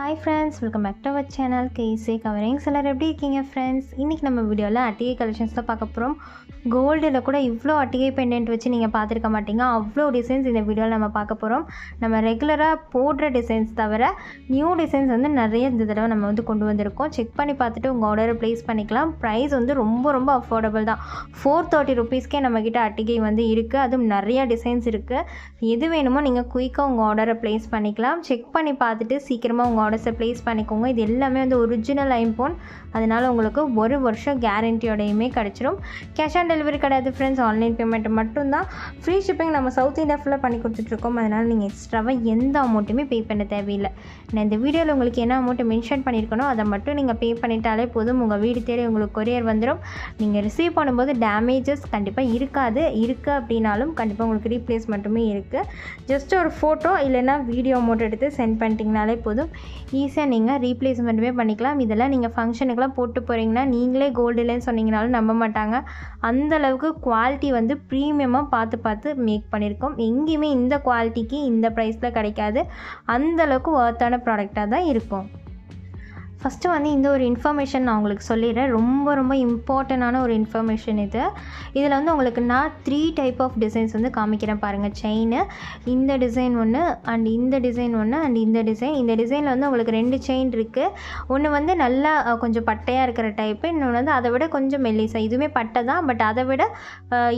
Hi friends welcome back to our channel கேசே coverings எல்லோரும் எப்படி இருக்கீங்க ஃப்ரெண்ட்ஸ் இன்றைக்கி நம்ம வீடியோவில் அட்டிகை கலெக்ஷன்ஸ் தான் பார்க்க போகிறோம் கோல்டில் கூட இவ்வளோ அட்டிகை பெண்டென்ட் வச்சு நீங்கள் பார்த்துருக்க மாட்டீங்க. அவ்வளோ டிசைன்ஸ் இந்த வீடியோவில் நம்ம பார்க்க போகிறோம் நம்ம ரெகுலராக போடுற டிசைன்ஸ் தவிர நியூ டிசைன்ஸ் வந்து நிறைய இந்த தடவை நம்ம வந்து கொண்டு வந்திருக்கோம். செக் பண்ணி பார்த்துட்டு உங்கள் ஆர்டரை ப்ளேஸ் பண்ணிக்கலாம். ப்ரைஸ் வந்து ரொம்ப ரொம்ப அஃபோர்டபுள் தான். ஃபோர் தேர்ட்டி ருபீஸ்க்கே நம்மக்கிட்ட அட்டிகை வந்து இருக்குது அதுவும் நிறையா டிசைன்ஸ் இருக்குது எது வேணுமோ நீங்கள் குயிக்காக உங்கள் ஆர்டரை ப்ளேஸ் பண்ணிக்கலாம். செக் பண்ணி பார்த்துட்டு சீக்கிரமாக உங்கள் ஆர்டர்ஸை ப்ளேஸ் பண்ணிக்கோங்க. இது எல்லாமே வந்து ஒரிஜினல் ஐம்போன் அதனால் உங்களுக்கு ஒரு வருஷம் கேரண்டியோடையுமே கிடச்சிரும். கேஷ் ஆன் டெலிவரி கிடையாது ஃப்ரெண்ட்ஸ் ஆன்லைன் பேமெண்ட் மட்டும்தான். ஃப்ரீ ஷிப்பிங் நம்ம சவுத் இந்தியா ஃபுல்லாக பண்ணி கொடுத்துட்ருக்கோம் அதனால் நீங்கள் எக்ஸ்ட்ராவாக எந்த அமௌண்ட்டுமே பே பண்ண தேவையில்லை. நான் இந்த வீடியோவில் உங்களுக்கு என்ன அமௌண்ட்டை மென்ஷன் பண்ணியிருக்கணும் அதை மட்டும் நீங்கள் பே பண்ணிட்டாலே போதும். உங்கள் வீடு தேடி உங்களுக்கு கொரியர் வந்துடும் நீங்கள் ரிசீவ் பண்ணும்போது டேமேஜஸ் கண்டிப்பாக இருக்காது. இருக்குது அப்படின்னாலும் கண்டிப்பாக உங்களுக்கு ரீப்ளேஸ் மட்டுமே இருக்குது ஜஸ்ட் ஒரு ஃபோட்டோ இல்லைன்னா வீடியோ அமௌண்ட் எடுத்து சென்ட் பண்ணிட்டீங்கனாலே போதும். ஈஸியாக நீங்கள் ரீப்ளேஸ்மெண்ட்டுமே பண்ணிக்கலாம். இதெல்லாம் நீங்கள் ஃபங்க்ஷனுக்கெலாம் போட்டு போகிறீங்கன்னா நீங்களே கோல்டு இல்லைன்னு சொன்னீங்கனாலும் நம்ப மாட்டாங்க. அந்த அளவுக்கு குவாலிட்டி வந்து ப்ரீமியமாக பார்த்து பார்த்து மேக் பண்ணியிருக்கோம் எங்கேயுமே இந்த குவாலிட்டிக்கு இந்த ப்ரைஸில் கிடைக்காது. அந்த அளவுக்கு ஒர்த்தான ப்ராடக்டாக தான் இருக்கும். ஃபஸ்ட்டு வந்து இந்த ஒரு இன்ஃபர்மேஷன் நான் உங்களுக்கு சொல்லிடுறேன். ரொம்ப ரொம்ப இம்பார்ட்டண்டான ஒரு இன்ஃபர்மேஷன் இது. இதில் வந்து உங்களுக்கு நான் த்ரீ டைப் ஆஃப் டிசைன்ஸ் வந்து காமிக்கிறேன் பாருங்கள் செயின் இந்த டிசைன் ஒன்று அண்ட் இந்த டிசைன் ஒன்று அண்ட் இந்த டிசைன் இந்த டிசைனில் வந்து உங்களுக்கு ரெண்டு செயின் இருக்குது ஒன்று வந்து நல்லா கொஞ்சம் பட்டையாக இருக்கிற டைப்பு இன்னொன்று வந்து அதை விட கொஞ்சம் மெல்லிசா. இதுவுமே பட்டை தான் பட் அதை விட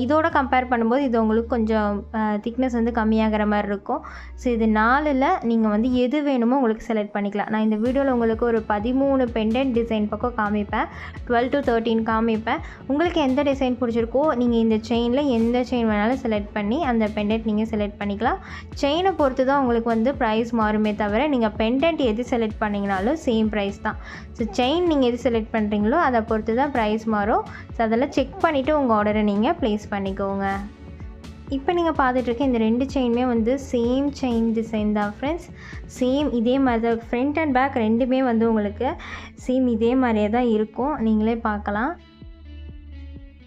இதோட கம்பேர் பண்ணும்போது இது உங்களுக்கு கொஞ்சம் திக்னஸ் வந்து கம்மியாகிற மாதிரி இருக்கும். ஸோ இது நாலில் நீங்கள் வந்து எது வேணுமோ உங்களுக்கு செலக்ட் பண்ணிக்கலாம். நான் இந்த வீடியோவில் உங்களுக்கு ஒரு பதிவு பதிமூணு பெண்டன்ட் டிசைன் பக்கம் காமிப்பேன். டுவெல் டு தேர்ட்டின் காமிப்பேன். உங்களுக்கு எந்த டிசைன் பிடிச்சிருக்கோ நீங்கள் இந்த செயினில் எந்த செயின் வேணாலும் செலக்ட் பண்ணி அந்த பெண்டன்ட் நீங்கள் செலக்ட் பண்ணிக்கலாம். செயினை பொறுத்து தான் உங்களுக்கு வந்து ப்ரைஸ் மாறுமே தவிர நீங்கள் பெண்டன்ட் எது செலக்ட் பண்ணிங்கனாலும் சேம் ப்ரைஸ் தான். ஸோ செயின் நீங்கள் எது செலக்ட் பண்ணுறீங்களோ அதை பொறுத்து தான் ப்ரைஸ் மாறும். ஸோ அதெல்லாம் செக் பண்ணிவிட்டு உங்கள் ஆர்டரை நீங்கள் ப்ளேஸ் பண்ணிக்கோங்க. இப்போ நீங்கள் பார்த்துட்ருக்க இந்த ரெண்டு செயினுமே வந்து சேம் செயின் டிசைன் தான் ஃப்ரெண்ட்ஸ் சேம் இதே மாதிரி தான் ஃப்ரண்ட் அண்ட் பேக் ரெண்டுமே வந்து உங்களுக்கு சேம் இதே மாதிரியே தான் இருக்கும். நீங்களே பார்க்கலாம்.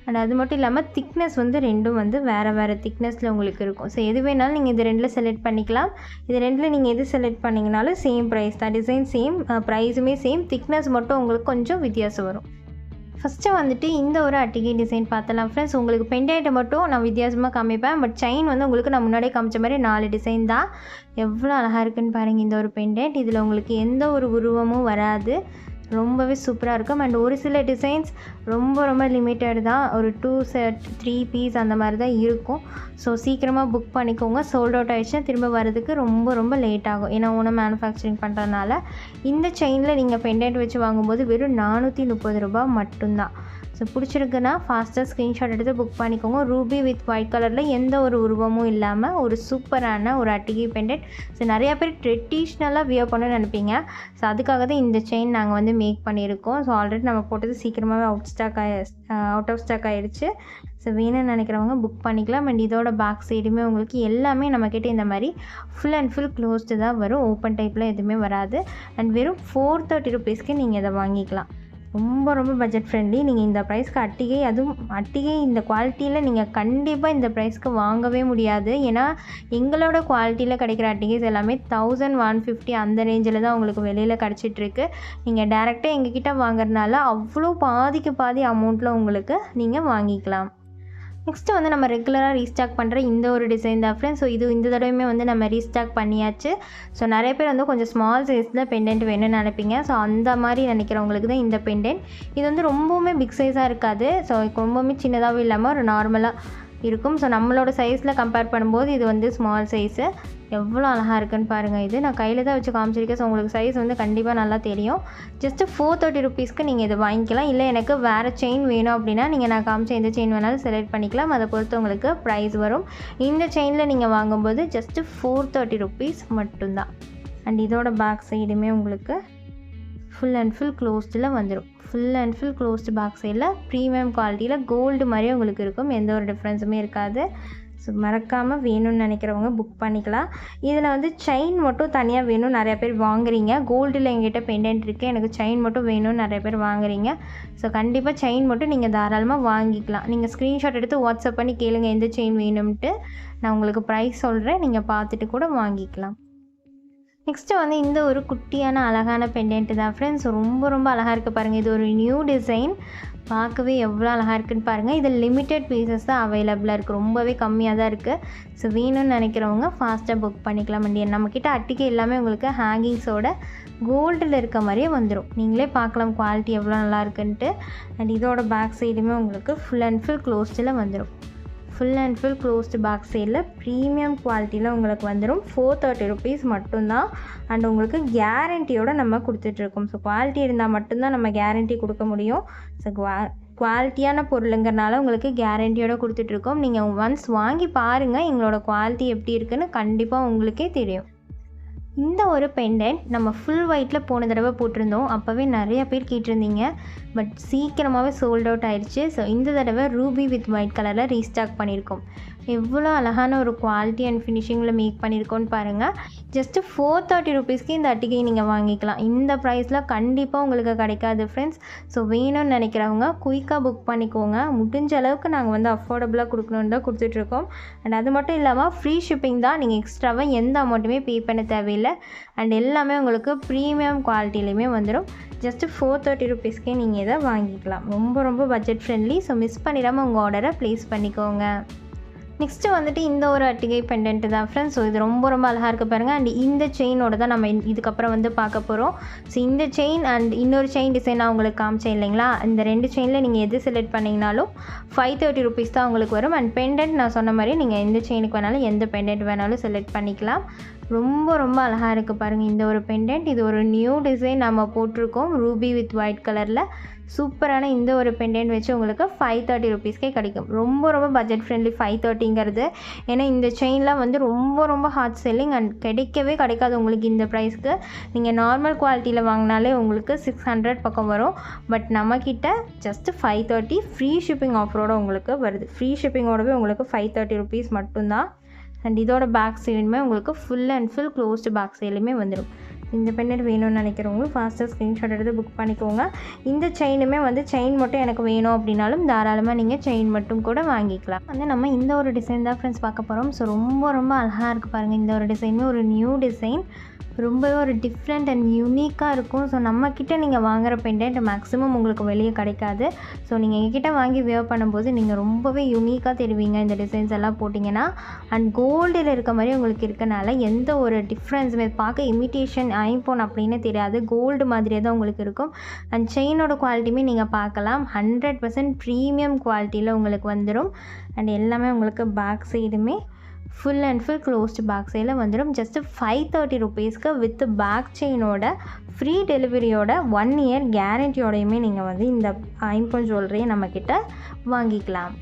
அண்ட் அது மட்டும் இல்லாமல் திக்னஸ் வந்து ரெண்டும் வந்து வேறு வேறு திக்னஸில் உங்களுக்கு இருக்கும். ஸோ எது வேணாலும் நீங்கள் இது ரெண்டில் செலக்ட் பண்ணிக்கலாம். இது ரெண்டில் நீங்கள் எது செலக்ட் பண்ணிங்கனாலும் சேம் ப்ரைஸ் தான். டிசைன் சேம் ப்ரைஸுமே சேம் திக்னஸ் மட்டும் உங்களுக்கு கொஞ்சம் வித்தியாசம் வரும். ஃபஸ்ட்டு வந்துட்டு இந்த ஒரு அட்டிகை டிசைன் பார்த்தலாம் ஃப்ரெண்ட்ஸ் உங்களுக்கு பெண்டேட்டை மட்டும் நான் வித்தியாசமாக காமிப்பேன். பட் செயின் வந்து உங்களுக்கு நான் முன்னாடியே காமிச்ச மாதிரி நாலு டிசைன் தான். எவ்வளோ அழகாக இருக்குன்னு பாருங்கள் இந்த ஒரு பெண்டேட் இதில் உங்களுக்கு எந்த ஒரு உருவமும் வராது. ரொம்பவே சூப்பராக இருக்கும். அண்ட் ஒரு சில டிசைன்ஸ் ரொம்ப ரொம்ப லிமிட்டட் தான். ஒரு டூ செட் த்ரீ பீஸ் அந்த மாதிரி தான் இருக்கும். ஸோ சீக்கிரமாக புக் பண்ணிக்கோங்க. சோல்ட் அவுட் ஆகிடுச்சுன்னா திரும்ப வரதுக்கு ரொம்ப ரொம்ப லேட் ஆகும். ஏன்னா ஓனம் மேனுஃபேக்சரிங் பண்ணுறதுனால இந்த செயினில் நீங்கள் பெண்டன்ட் வச்சு வாங்கும்போது வெறும் நானூற்றி முப்பது ரூபாய் மட்டும்தான். ஸோ பிடிச்சிருக்குன்னா ஃபாஸ்ட்டாக ஸ்க்ரீன்ஷாட் எடுத்து புக் பண்ணிக்கோங்க. ரூபி வித் ஒயிட் கலரில் எந்த ஒரு உருவமும் இல்லாமல் ஒரு சூப்பரான ஒரு அட்டிகை பெண்டட் ஸோ நிறையா பேர் ட்ரெடிஷ்னலாக வியர் பண்ணணும்னு நினைப்பீங்க. ஸோ அதுக்காக தான் இந்த செயின் நாங்கள் வந்து மேக் பண்ணியிருக்கோம். ஸோ ஆல்ரெடி நம்ம போட்டது சீக்கிரமாகவே அவுட் ஸ்டாக் ஆகி அவுட் uh, ஆஃப் ஸ்டாக் ஆகிடுச்சு ஸோ வேணும்னு நினைக்கிறவங்க புக் பண்ணிக்கலாம். அண்ட் இதோட பேக் சைடுமே உங்களுக்கு எல்லாமே நம்மக்கிட்ட இந்த மாதிரி ஃபுல் அண்ட் ஃபுல் க்ளோஸ்டு தான் வரும். ஓப்பன் டைப்பில் எதுவுமே வராது. அண்ட் வெறும் ஃபோர் தேர்ட்டி ருபீஸ்க்கு நீங்கள் இதை வாங்கிக்கலாம். ரொம்ப ரொம்ப பட்ஜெட் ஃப்ரெண்ட்லி நீங்கள் இந்த ப்ரைஸ்க்கு அட்டிகை அதுவும் அட்டிகை இந்த குவாலிட்டியில் நீங்கள் கண்டிப்பாக இந்த ப்ரைஸ்க்கு வாங்கவே முடியாது. ஏன்னா எங்களோட குவாலிட்டியில் கிடைக்கிற அட்டிகைஸ் எல்லாமே தௌசண்ட் ஒன் ஃபிஃப்டி அந்த ரேஞ்சில் தான் உங்களுக்கு வெளியில் கிடச்சிட்ருக்கு நீங்கள் டேரெக்டாக எங்ககிட்ட வாங்குறதுனால அவ்வளோ பாதிக்கு பாதி அமௌண்ட்டில் உங்களுக்கு நீங்கள் வாங்கிக்கலாம். நெக்ஸ்ட்டு வந்து நம்ம ரெகுலராக ரீஸ்டாக் பண்ணுற இந்த ஒரு டிசைன் தான் ஃப்ரெண்ட்ஸ் ஸோ இது இந்த தடவையுமே வந்து நம்ம ரீஸ்டாக் பண்ணியாச்சு. ஸோ நிறைய பேர் வந்து கொஞ்சம் ஸ்மால் சைஸில் பெண்டென்ட் வேணும்னு நினைப்பீங்க. ஸோ அந்த மாதிரி நினைக்கிறவங்களுக்கு தான் இந்த பெண்டென்ட் இது வந்து ரொம்பவுமே பிக் சைஸாக இருக்காது. ஸோ ரொம்பவுமே சின்னதாகவும் இல்லாமல் ஒரு நார்மலாக இருக்கும். ஸோ நம்மளோட சைஸில் கம்பேர் பண்ணும்போது இது வந்து ஸ்மால் சைஸு எவ்வளோ அழகாக இருக்குன்னு பாருங்கள் இது நான் கையில் தான் வச்சு காமிச்சிருக்கேன். ஸோ உங்களுக்கு சைஸ் வந்து கண்டிப்பாக நல்லா தெரியும். ஜஸ்ட்டு ஃபோர் தேர்ட்டி ருபீஸ்க்கு நீங்கள் இதை வாங்கிக்கலாம். இல்லை எனக்கு வேறு செயின் வேணும் அப்படின்னா நீங்கள் நான் காமிச்ச எந்த செயின் வேணாலும் செலக்ட் பண்ணிக்கலாம். அதை பொறுத்து உங்களுக்கு ப்ரைஸ் வரும். இந்த செயினில் நீங்கள் வாங்கும்போது ஜஸ்ட்டு ஃபோர் தேர்ட்டி ருபீஸ் மட்டும்தான். அண்ட் இதோட பேக் சைடுமே உங்களுக்கு ஃபுல் அண்ட் ஃபுல் க்ளோஸ்டில் வந்துடும் full and full closed box சைடில் ப்ரீமியம் குவாலிட்டியில் கோல்டு மாதிரியே உங்களுக்கு இருக்கும். எந்த ஒரு டிஃப்ரென்ஸுமே இருக்காது. ஸோ மறக்காமல் வேணும்னு நினைக்கிறவங்க புக் பண்ணிக்கலாம். இதில் வந்து செயின் மட்டும் தனியாக வேணும். நிறைய பேர் வாங்குறீங்க. கோல்டில் எங்கிட்ட பெண்டன்ட் இருக்குது எனக்கு செயின் மட்டும் வேணும்னு நிறைய பேர் வாங்குறீங்க. ஸோ கண்டிப்பாக செயின் மட்டும் நீங்கள் தாராளமாக வாங்கிக்கலாம். நீங்கள் ஸ்க்ரீன்ஷாட் எடுத்து வாட்ஸ்அப் பண்ணி கேளுங்க எந்த செயின் வேணும்ன்ட்டு. நான் உங்களுக்கு ப்ரைஸ் சொல்கிறேன் நீங்கள் பார்த்துட்டு கூட வாங்கிக்கலாம். நெக்ஸ்ட்டு வந்து இந்த ஒரு குட்டியான அழகான பெண்டென்ட்டு தான். ஃப்ரெண்ட்ஸ் ரொம்ப ரொம்ப அழகாக இருக்குது பாருங்கள் இது ஒரு நியூ டிசைன் பார்க்கவே எவ்வளோ அழகாக இருக்குன்னு பாருங்கள் இது லிமிட்டெட் பீசஸ் தான் அவைலபிளாக இருக்குது ரொம்பவே கம்மியாக தான் இருக்குது ஸோ வேணும்னு நினைக்கிறவங்க ஃபாஸ்ட்டாக புக் பண்ணிக்கலாம் அண்ட் நம்மக்கிட்ட அட்டிக்கை எல்லாமே உங்களுக்கு ஹேங்கிங்ஸோட கோல்டில் இருக்க மாதிரியே வந்துடும் நீங்களே பார்க்கலாம் குவாலிட்டி எவ்வளோ நல்லா இருக்குன்ட்டு. அண்ட் இதோட பேக் சைடுமே உங்களுக்கு ஃபுல் அண்ட் ஃபுல் க்ளோஸ்டில் வந்துடும் full and full closed box சைடில் ப்ரீமியம் குவாலிட்டியில் உங்களுக்கு வந்துடும் ஃபோர் தேர்ட்டி ருபீஸ் மட்டும்தான். அண்ட் உங்களுக்கு கேரண்டியோடு நம்ம கொடுத்துட்ருக்கோம் ஸோ குவாலிட்டி இருந்தால் மட்டும்தான் நம்ம கேரண்டி கொடுக்க முடியும். ஸோ குவா குவாலிட்டியான பொருளுங்கிறனால உங்களுக்கு கேரண்டியோடு கொடுத்துட்ருக்கோம் நீங்கள் ஒன்ஸ் வாங்கி பாருங்கள் எங்களோட குவாலிட்டி எப்படி இருக்குன்னு கண்டிப்பாக உங்களுக்கே தெரியும். இந்த ஒரு பெண்டன்ட் நம்ம ஃபுல் ஒயிட்டில் போன தடவை போட்டிருந்தோம். அப்போவே நிறைய பேர் கேட்டிருந்தீங்க. பட் சீக்கிரமாகவே சோல்ட் அவுட் ஆயிடுச்சு ஸோ இந்த தடவை ரூபி வித் ஒயிட் கலரில் ரீஸ்டாக் பண்ணியிருக்கோம். எவ்வளோ அழகான ஒரு குவாலிட்டி அண்ட் ஃபினிஷிங்கில் மேக் பண்ணியிருக்கோன்னு பாருங்கள் ஜஸ்ட்டு ஃபோர் தேர்ட்டி ருபீஸ்க்கு இந்த அட்டிகை நீங்கள் வாங்கிக்கலாம். இந்த ப்ரைஸில் கண்டிப்பாக உங்களுக்கு கிடைக்காது ஃப்ரெண்ட்ஸ் ஸோ வேணும்னு நினைக்கிறவங்க குயிக்காக புக் பண்ணிக்கோங்க. முடிஞ்ச அளவுக்கு நாங்கள் வந்து அஃபோர்டபுளாக கொடுக்கணுன்னு தான் கொடுத்துட்ருக்கோம். அண்ட் அது மட்டும் இல்லாமல் ஃப்ரீ ஷிப்பிங் தான். நீங்கள் எக்ஸ்ட்ராவாக எந்த அமௌண்ட்டுமே பே பண்ண தேவையில்லை. அண்ட் எல்லாமே உங்களுக்கு ப்ரீமியம் குவாலிட்டிலையுமே வந்துடும் ஜஸ்ட்டு ஃபோர் தேர்ட்டி ருபீஸ்க்கே நீங்கள் இதை வாங்கிக்கலாம். ரொம்ப ரொம்ப பட்ஜெட் ஃப்ரெண்ட்லி ஸோ மிஸ் பண்ணிடாமல் உங்கள் ஆர்டரை ப்ளேஸ் பண்ணிக்கோங்க. நெக்ஸ்ட்டு வந்துட்டு இந்த ஒரு அட்டிகை பெண்டன்ட்டு தான் ஃப்ரெண்ட்ஸ் ஸோ இது ரொம்ப ரொம்ப அழகாக இருக்குது பாருங்கள் அண்ட் இந்த செயினோட தான் நம்ம இதுக்கப்புறம் வந்து பார்க்க போகிறோம் ஸோ இந்த செயின் அண்ட் இன்னொரு செயின் டிசைன் நான் உங்களுக்கு காமிச்சேன் இல்லைங்களா? இந்த ரெண்டு செயினில் நீங்கள் எது செலக்ட் பண்ணிங்கனாலும் ஃபைவ் தேர்ட்டி ருபீஸ் தான் உங்களுக்கு வரும். அண்ட் பெண்டன்ட் நான் சொன்ன மாதிரி நீங்கள் எந்த செயினுக்கு வேணாலும் எந்த பெண்டன்ட் வேணாலும் செலக்ட் பண்ணிக்கலாம். ரொம்ப ரொம்ப அழகாக இருக்குது பாருங்கள் இந்த ஒரு பெண்டன்ட் இது ஒரு நியூ டிசைன் நம்ம போட்டிருக்கோம். ரூபி வித் ஒயிட் கலரில் சூப்பரான இந்த ஒரு பெண்டன்ட் வச்சு உங்களுக்கு ஃபைவ் தேர்ட்டி ருபீஸ்க்கே கிடைக்கும். ரொம்ப ரொம்ப பட்ஜெட் ஃப்ரெண்ட்லி ஃபைவ் தேர்ட்டிங்கிறது ஏன்னா இந்த செயின்லாம் வந்து ரொம்ப ரொம்ப ஹாட் செல்லிங் அண்ட் கிடைக்கவே கிடைக்காது உங்களுக்கு இந்த ப்ரைஸ்க்கு நீங்கள் நார்மல் குவாலிட்டியில் வாங்கினாலே உங்களுக்கு சிக்ஸ் ஹண்ட்ரட் பக்கம் வரும். பட் நம்மக்கிட்ட just five thirty free shipping ஆஃபரோட உங்களுக்கு வருது. ஃப்ரீ ஷிப்பிங்கோடவே உங்களுக்கு ஃபைவ் தேர்ட்டி ருபீஸ் மட்டும்தான் அண்ட் இதோட பேக் சைடுமே உங்களுக்கு full and full closed back சைடுமே வந்துடும் இந்த பெண்ணட் வேணும்னு நினைக்கிறவங்களும் ஃபாஸ்ட்டாக ஸ்க்ரீன்ஷாட் எடுத்து புக் பண்ணிக்கோங்க. இந்த செயினுமே வந்து செயின் மட்டும் எனக்கு வேணும் அப்படின்னாலும் தாராளமாக நீங்கள் செயின் மட்டும் கூட வாங்கிக்கலாம். வந்து நம்ம இந்த ஒரு டிசைன் தான் ஃப்ரெண்ட்ஸ் பார்க்க போகிறோம் ஸோ ரொம்ப ரொம்ப அழகாக இருக்குது பாருங்கள் இந்த ஒரு டிசைனுமே ஒரு நியூ டிசைன் ரொம்பவே ஒரு டிஃப்ரெண்ட் அண்ட் யூனிக்காக இருக்கும். ஸோ நம்மக்கிட்ட நீங்கள் வாங்குற பெண்டன்ட் மேக்ஸிமம் உங்களுக்கு வெளியே கிடைக்காது. ஸோ நீங்கள் எங்ககிட்ட வாங்கி வியர் பண்ணும்போது நீங்கள் ரொம்பவே யூனிக்காக தெரிவிங்க. இந்த டிசைன்ஸ் எல்லாம் போட்டிங்கன்னா அண்ட் கோல்டில் இருக்க மாதிரி உங்களுக்கு இருக்கனால எந்த ஒரு டிஃப்ரென்ஸுமே பார்க்க இமிட்டேஷன் ஐம்போன் அப்படின்னு தெரியாது. கோல்டு மாதிரியே தான் உங்களுக்கு இருக்கும். அண்ட் செயினோட குவாலிட்டியுமே நீங்கள் பார்க்கலாம். ஹண்ட்ரட் பர்சன்ட் ப்ரீமியம் குவாலிட்டியில் உங்களுக்கு வந்துடும் அண்ட் எல்லாமே உங்களுக்கு பேக் சைடுமே full and full closed back சைடில் வந்துடும் ஜஸ்ட்டு ஃபைவ் தேர்ட்டி ருபீஸ்க்கு வித் பேக் செயினோட ஃப்ரீ டெலிவரியோட ஒன் இயர் கேரண்டியோடையுமே நீங்கள் வந்து இந்த ஐம்பொன் ஜுவல்லரியை நம்மக்கிட்ட வாங்கிக்கலாம்.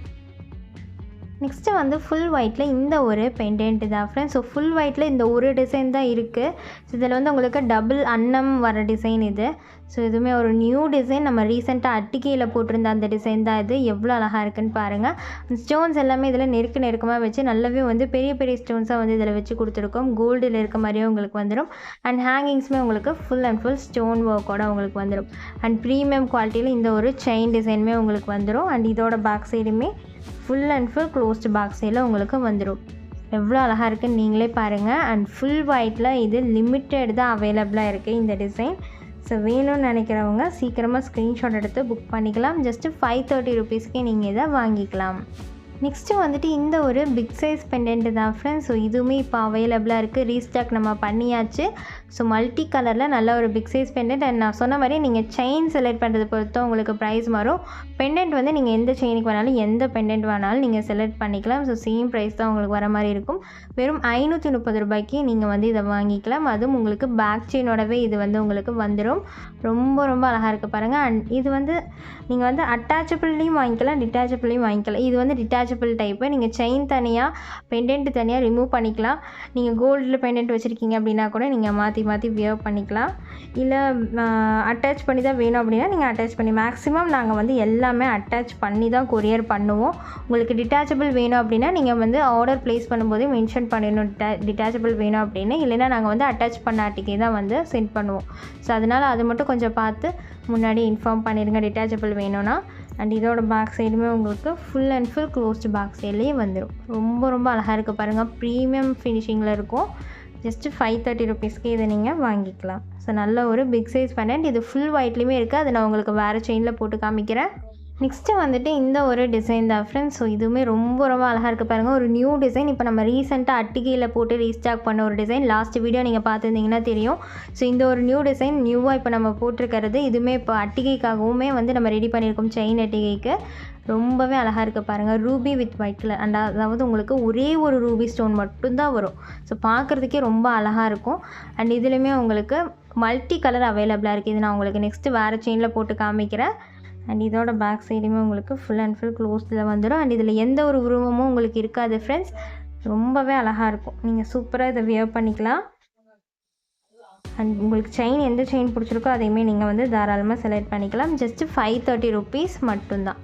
நெக்ஸ்ட்டு வந்து ஃபுல் ஒயிட்டில் இந்த ஒரு பெண்டன்ட் தான் ஃப்ரெண்ட்ஸ் ஸோ ஃபுல் ஒயிட்டில் இந்த ஒரு டிசைன் தான் இருக்குது ஸோ இதில் வந்து உங்களுக்கு டபுள் அன்னம் வர டிசைன் இது. ஸோ இதுவுமே ஒரு நியூ டிசைன் நம்ம ரீசெண்டாக அட்டிக்கையில் போட்டிருந்த அந்த டிசைன் தான் இது. எவ்வளோ அழகாக இருக்குன்னு பாருங்கள் ஸ்டோன்ஸ் எல்லாமே இதில் நெருக்க நெருக்கமாக வச்சு நல்லாவே வந்து பெரிய பெரிய ஸ்டோன்ஸாக வந்து இதில் வச்சு கொடுத்துருக்கோம். கோல்டில் இருக்க மாதிரியே உங்களுக்கு வந்துடும் அண்ட் ஹேங்கிங்ஸுமே உங்களுக்கு ஃபுல் அண்ட் ஃபுல் ஸ்டோன் ஒர்க்கோட உங்களுக்கு வந்துடும் அண்ட் ப்ரீமியம் குவாலிட்டியில் இந்த ஒரு செயின் டிசைனுமே உங்களுக்கு வந்துடும் அண்ட் இதோட பேக் சைடுமே full and full closed back சைடில் உங்களுக்கு வந்துடும் எவ்வளோ அழகாக இருக்குன்னு நீங்களே பாருங்கள் அண்ட் ஃபுல் ஒயிட்டில் இது லிமிட்டட் தான் அவைலபிளாக இருக்குது இந்த டிசைன் ஸோ வேணும்னு நினைக்கிறவங்க சீக்கிரமாக ஸ்க்ரீன்ஷாட் எடுத்து புக் பண்ணிக்கலாம். ஜஸ்ட்டு ஃபைவ் தேர்ட்டி ருபீஸ்க்கே நீங்கள் இதை வாங்கிக்கலாம். நெக்ஸ்ட்டு வந்துட்டு இந்த ஒரு பிக் சைஸ் பெண்டென்ட்டு தான் ஃப்ரெண்ட்ஸ் ஸோ இதுவுமே இப்போ அவைலபிளாக இருக்குது ரீஸ்டாக் நம்ம பண்ணியாச்சு. ஸோ மல்டி கலரில் நல்ல ஒரு பிக் சைஸ் பெண்டென்ட் அண்ட் நான் சொன்ன மாதிரி நீங்கள் செயின் செலக்ட் பண்ணுறது பொறுத்து உங்களுக்கு ப்ரைஸ் வரும் பெண்டென்ட் வந்து நீங்கள் எந்த செயினுக்கு வேணாலும் எந்த பெண்டென்ட் வேணாலும் நீங்கள் செலக்ட் பண்ணிக்கலாம். ஸோ சேம் ப்ரைஸ் தான் உங்களுக்கு வர மாதிரி இருக்கும். வெறும் ஐநூற்றி முப்பது ரூபாய்க்கு நீங்கள் வந்து இதை வாங்கிக்கலாம். அதுவும் உங்களுக்கு பேக் செயினோடவே இது வந்து உங்களுக்கு வந்துடும் ரொம்ப ரொம்ப அழகாக இருக்குது பாருங்கள் அண்ட் இது வந்து நீங்கள் வந்து அட்டாச்சபிள்லேயும் வாங்கிக்கலாம் டிட்டாச்சபிள்லேயும் வாங்கிக்கலாம். இது வந்து டிட்டாச்சபிள் டைப்பு நீங்கள் செயின் தனியாக பெண்டென்ட் தனியாக ரிமூவ் பண்ணிக்கலாம். நீங்கள் கோல்டில் பெண்டென்ட் வச்சுருக்கீங்க அப்படின்னா கூட நீங்கள் மாற்றி மாற்றி வியர் பண்ணிக்கலாம். இல்லை அட்டாச் பண்ணி தான் வேணும் அப்படின்னா நீங்கள் அட்டாச் பண்ணி மேக்ஸிமம் நாங்கள் வந்து எல்லாமே அட்டாச் பண்ணி தான் கொரியர் பண்ணுவோம். உங்களுக்கு டிட்டாச்சபிள் வேணும் அப்படின்னா நீங்கள் வந்து ஆர்டர் ப்ளேஸ் பண்ணும்போதே மென்ஷன் பண்ணிடணும். டிட்டா டிட்டாச்சபிள் வேணும் அப்படின்னு. இல்லைன்னா நாங்கள் வந்து அட்டாச் பண்ணாட்டிக்கே தான் வந்து சென்ட் பண்ணுவோம். ஸோ அதனால் அது மட்டும் கொஞ்சம் பார்த்து முன்னாடி இன்ஃபார்ம் பண்ணிடுங்க டிட்டாச்சபிள் வேணும்னா. அண்ட் இதோட பேக் சைடுமே உங்களுக்கு full and full closed back சைட்லேயே வந்துடும் ரொம்ப ரொம்ப அழகாக இருக்குது பாருங்கள் ப்ரீமியம் ஃபினிஷிங்கில் இருக்கும். ஜஸ்ட்டு ஃபைவ் தேர்ட்டி ருபீஸ்க்கு இதை நீங்கள் வாங்கிக்கலாம். ஸோ நல்ல ஒரு பிக் சைஸ் பெண்டன்ட் இது ஃபுல் ஒயிட்லேயுமே இருக்குது அதை நான் உங்களுக்கு வேறு செயினில் போட்டு காமிக்கிறேன். நெக்ஸ்ட்டு வந்துட்டு இந்த ஒரு டிசைன் தான் ஃப்ரெண்ட்ஸ் ஸோ இதுவுமே ரொம்ப ரொம்ப அழகாக இருக்குது பாருங்கள் ஒரு நியூ டிசைன் இப்போ நம்ம ரீசெண்டாக அட்டிகையில் போட்டு ரீஸ்டாக் பண்ண ஒரு டிசைன் லாஸ்ட் வீடியோ நீங்கள் பார்த்துருந்தீங்கன்னா தெரியும். ஸோ இந்த ஒரு நியூ டிசைன் நியூவாக இப்போ நம்ம போட்டிருக்கிறது. இதுவுமே இப்போ அட்டிகைக்காகவுமே வந்து நம்ம ரெடி பண்ணியிருக்கோம் செயின் அட்டிகைக்கு. ரொம்பவே அழகாக இருக்குது பாருங்கள் ruby with white colour and அதாவது உங்களுக்கு ஒரே ஒரு ரூபி ஸ்டோன் மட்டும்தான் வரும். ஸோ பார்க்குறதுக்கே ரொம்ப அழகாக இருக்கும். அண்ட் இதுலேயுமே உங்களுக்கு மல்டி கலர் அவைலபிளாக இருக்குது இது நான் உங்களுக்கு நெக்ஸ்ட்டு வேறு செயினில் போட்டு காமிக்கிறேன். அண்ட் இதோட பேக் சைடுமே உங்களுக்கு ஃபுல் அண்ட் ஃபுல் க்ளோஸில் வந்துடும் அண்ட் இதில் எந்த ஒரு உருவமும் உங்களுக்கு இருக்காது ஃப்ரெண்ட்ஸ் ரொம்பவே அழகாக இருக்கும். நீங்கள் சூப்பராக இதை வியர் பண்ணிக்கலாம். அண்ட் உங்களுக்கு செயின் எந்த செயின் பிடிச்சிருக்கோ அதையுமே நீங்கள் வந்து தாராளமாக செலக்ட் பண்ணிக்கலாம். ஜஸ்ட்டு ஃபைவ் தேர்ட்டி ருபீஸ் மட்டும்தான்.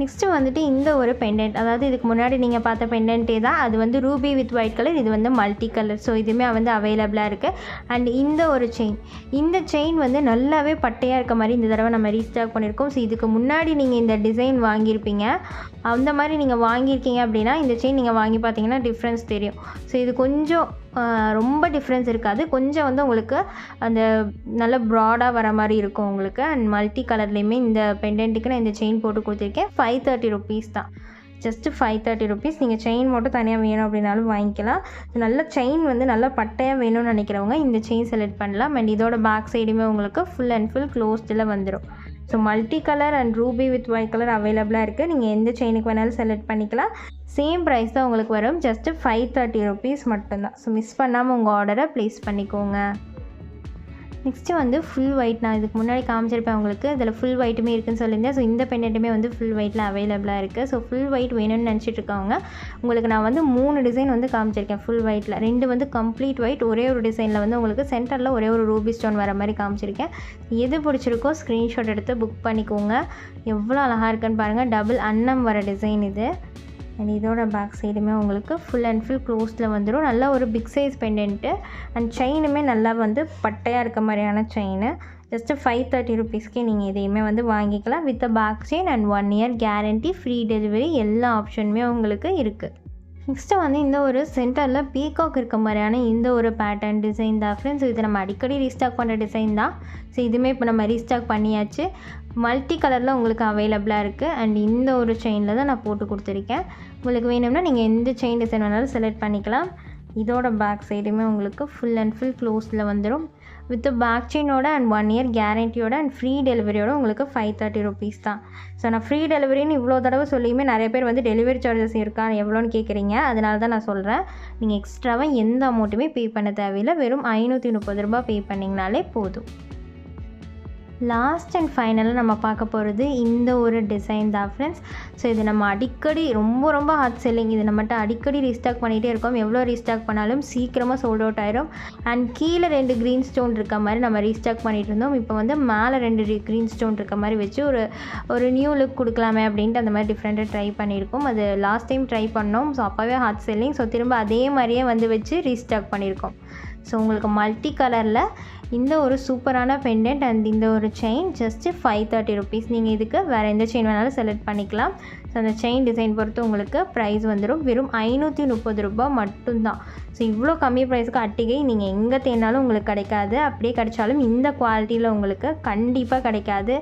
நெக்ஸ்ட்டு வந்துட்டு இந்த ஒரு பெண்டன்ட் அதாவது இதுக்கு முன்னாடி நீங்கள் பார்த்த பெண்டன்ட்டே தான். அது வந்து ரூபி வித் ஒயிட் கலர் இது வந்து மல்டி கலர் ஸோ இதுவுமே வந்து அவைலபிளாக இருக்குது அண்ட் இந்த ஒரு செயின் இந்த செயின் வந்து நல்லாவே பட்டையாக இருக்க மாதிரி இந்த தடவை நம்ம ரீஸ்டாக் பண்ணியிருக்கோம் ஸோ இதுக்கு முன்னாடி நீங்கள் இந்த டிசைன் வாங்கியிருப்பீங்க. அந்த மாதிரி நீங்கள் வாங்கியிருக்கீங்க அப்படின்னா இந்த செயின் நீங்கள் வாங்கி பார்த்தீங்கன்னா டிஃப்ரென்ஸ் தெரியும். ஸோ இது கொஞ்சம் ரொம்ப டிஃப்ரென்ஸ் இருக்காது. கொஞ்சம் வந்து உங்களுக்கு அந்த நல்ல ப்ராடாக வர மாதிரி இருக்கும் உங்களுக்கு. அண்ட் மல்டி கலர்லேயுமே இந்த பெண்டன்ட்டுக்கு நான் இந்த செயின் போட்டு கொடுத்துருக்கேன். ஃபைவ் தேர்ட்டி ருபீஸ் தான். ஜஸ்ட்டு ஃபைவ் தேர்ட்டி ருபீஸ் நீங்கள் செயின் மட்டும் தனியாக வேணும் அப்படின்னாலும் வாங்கிக்கலாம். நல்ல செயின் வந்து நல்லா பட்டையாக வேணும்னு நினைக்கிறவங்க இந்த செயின் செலக்ட் பண்ணலாம். அண்ட் இதோட பேக் சைடுமே உங்களுக்கு ஃபுல் அண்ட் ஃபுல் க்ளோஸ்டில் வந்துடும் so multi colour and ruby with white colour அவைலபிளாக இருக்குது நீங்கள் எந்த செயினுக்கு வேணாலும் செலக்ட் பண்ணிக்கலாம். சேம் ப்ரைஸ் தான் உங்களுக்கு வரும். ஜஸ்ட்டு ஃபைவ் தேர்ட்டி ருபீஸ் மட்டும்தான். ஸோ மிஸ் பண்ணாமல் உங்கள் ஆர்டரை ப்ளேஸ் பண்ணிக்கோங்க. நெக்ஸ்ட்டு வந்து ஃபுல் ஒயிட் நான் இதுக்கு முன்னாடி காமிச்சிருப்பேன் உங்களுக்கு. இதில் ஃபுல் ஒயிட்டுமே இருக்குன்னு சொல்லியிருந்தேன். ஸோ இந்த பெண்டன்ட்டுமே வந்து ஃபுல் ஒயிட்டில் அவைலபிளாக இருக்குது ஸோ ஃபுல் ஒயிட் வேணும்னு நினச்சிட்டு இருக்கவங்க உங்களுக்கு நான் வந்து மூணு டிசைன் வந்து காமிச்சிருக்கேன் ஃபுல் ஒயிட்டில் ரெண்டு வந்து கம்ப்ளீட் ஒயிட் ஒரே ஒரு டிசைனில் வந்து உங்களுக்கு சென்டரில் ஒரே ஒரு ரூபி ஸ்டோன் வர மாதிரி காமிச்சிருக்கேன். எது பிடிச்சிருக்கோ ஸ்க்ரீன்ஷாட் எடுத்து புக் பண்ணிக்கோங்க. எவ்வளோ அழகாக இருக்குன்னு பாருங்கள் டபுள் அன்னம் வர டிசைன் இது. அண்ட் இதோட பேக் சைடுமே உங்களுக்கு ஃபுல் அண்ட் ஃபுல் க்ளோஸில் வந்துடும் நல்லா ஒரு பிக் சைஸ் பெண்டென்ட்டு அண்ட் செயினுமே நல்லா வந்து பட்டையாக இருக்க மாதிரியான செயின் ஜஸ்ட்டு ஃபைவ் தேர்ட்டி ருபீஸ்க்கே நீங்கள் இதையுமே வந்து வாங்கிக்கலாம். With back chain and one year guarantee free delivery எல்லா ஆப்ஷனுமே உங்களுக்கு இருக்குது நெக்ஸ்ட்டு வந்து இந்த ஒரு சென்டரில் பீகாக் இருக்க மாதிரியான இந்த ஒரு பேட்டர்ன் டிசைன் தான். ஃப்ரெண்ட்ஸ் இது நம்ம அடிக்கடி ரீஸ்டாக் பண்ணுற டிசைன் தான். ஸோ இதுவுமே இப்போ நம்ம ரீஸ்டாக் பண்ணியாச்சு. மல்டி கலரில் உங்களுக்கு அவைலபிளாக இருக்குது அண்ட் இந்த ஒரு செயினில் தான் நான் போட்டு கொடுத்துருக்கேன். உங்களுக்கு வேணும்னா நீங்கள் எந்த செயின் டிசைன் வேணாலும் செலக்ட் பண்ணிக்கலாம். இதோட பேக் சைடுமே உங்களுக்கு ஃபுல் அண்ட் ஃபுல் க்ளோஸில் வந்துடும் வித் பேக் செயினோட அண்ட் ஒன் இயர் கேரண்டியோட அண்ட் ஃப்ரீ டெலிவரியோட உங்களுக்கு ஃபைவ் தேர்ட்டி ருபீஸ் தான். ஸோ நான் ஃப்ரீ டெலிவரின்னு இவ்வளோ தடவை சொல்லியுமே நிறைய பேர் வந்து டெலிவரி சார்ஜஸ் இருக்கா எவ்வளோன்னு கேட்குறீங்க. அதனால தான் நான் சொல்கிறேன் நீங்கள் எக்ஸ்ட்ராவாக எந்த அமௌண்ட்டுமே பே பண்ண தேவையில்லை. வெறும் ஐநூற்றி முப்பது ரூபா பே பண்ணிங்கனாலே போதும். லாஸ்ட் அண்ட் ஃபைனலாக நம்ம பார்க்க போகிறது இந்த ஒரு டிசைன் தான் ஃப்ரெண்ட்ஸ் ஸோ இது நம்ம அடிக்கடி ரொம்ப ரொம்ப ஹாட் செல்லிங் இது நம்மகிட்ட அடிக்கடி ரீஸ்டாக் பண்ணிகிட்டே இருக்கோம். எவ்வளோ ரீஸ்டாக் பண்ணாலும் சீக்கிரமாக சோல்ட் அவுட் ஆயிரும். அண்ட் கீழே ரெண்டு க்ரீன் ஸ்டோன் இருக்க மாதிரி நம்ம ரீஸ்டாக் பண்ணிகிட்டு இருந்தோம். இப்போ வந்து மேலே ரெண்டு க்ரீன் ஸ்டோன் இருக்க மாதிரி வச்சு ஒரு ஒரு நியூ லுக் கொடுக்கலாமே அப்படின்ட்டு அந்த மாதிரி டிஃப்ரெண்ட்டாக ட்ரை பண்ணியிருக்கோம். அது லாஸ்ட் டைம் ட்ரை பண்ணோம். ஸோ அப்போவே ஹாட் செல்லிங் ஸோ திரும்ப அதே மாதிரியே வந்து வச்சு ரீஸ்டாக் பண்ணியிருக்கோம். ஸோ உங்களுக்கு மல்டி கலரில் இந்த ஒரு சூப்பரான பெண்டன்ட் அண்ட் இந்த ஒரு chain just five thirty rupees நீங்கள் இதுக்கு வேறு எந்த செயின் வேணாலும் செலக்ட் பண்ணிக்கலாம். ஸோ அந்த செயின் டிசைன் பொறுத்து உங்களுக்கு ப்ரைஸ் வந்துடும் வெறும் ஐநூற்றி முப்பது ரூபாய் மட்டும்தான். ஸோ இவ்வளோ கம்மி ப்ரைஸுக்கு அட்டிகை நீங்கள் எங்கே தேடினாலும் உங்களுக்கு கிடைக்காது. அப்படியே கிடைச்சாலும் இந்த குவாலிட்டியில் உங்களுக்கு கண்டிப்பாக கிடைக்காது.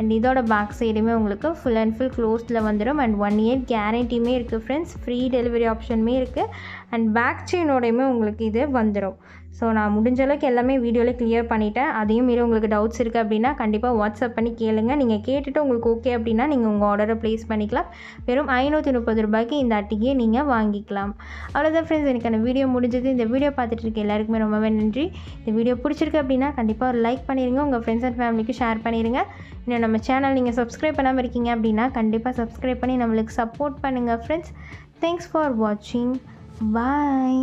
அண்ட் இதோட பேக் சைடுமே உங்களுக்கு ஃபுல் அண்ட் ஃபுல் க்ளோஸில் வந்துடும் அண்ட் ஒன் இயர் கேரண்டியுமே இருக்குது ஃப்ரெண்ட்ஸ் ஃப்ரீ டெலிவரி ஆப்ஷனுமே இருக்குது அண்ட் பேக் செயினோடையுமே உங்களுக்கு இது வந்துடும் ஸோ நான் முடிஞ்ச அளவுக்கு எல்லாமே வீடியோவில் கிளியர் பண்ணிட்டேன். அதையும் மீறி உங்களுக்கு டவுட்ஸ் இருக்குது அப்படின்னா கண்டிப்பாக வாட்ஸ்அப் பண்ணி கேளுங்க. நீங்கள் கேட்டுட்டு உங்களுக்கு ஓகே அப்படின்னா நீங்கள் உங்கள் ஆர்டரை ப்ளேஸ் பண்ணிக்கலாம். வெறும் ஐநூற்றி முப்பது ரூபாய்க்கு இந்த அட்டிகையை நீங்கள் வாங்கிக்கலாம். அவ்வளோதான் ஃப்ரெண்ட்ஸ் எனக்கான வீடியோ முடிஞ்சது. இந்த வீடியோ பார்த்துட்டு இருக்க எல்லாருக்குமே ரொம்பவே நன்றி. இந்த வீடியோ பிடிச்சிருக்கு அப்படின்னா கண்டிப்பாக ஒரு லைக் பண்ணிடுங்க உங்கள் ஃப்ரெண்ட்ஸ் அண்ட் ஃபேமிலிக்கு ஷேர் பண்ணிடுங்க இன்னும் நம்ம சேனல் நீங்கள் சப்ஸ்கிரைப் பண்ணாமல் இருக்கீங்க அப்படின்னா கண்டிப்பாக சப்ஸ்கிரைப் பண்ணி நம்மளுக்கு சப்போர்ட் பண்ணுங்கள் ஃப்ரெண்ட்ஸ் தேங்க்ஸ் ஃபார் வாட்சிங் பாய்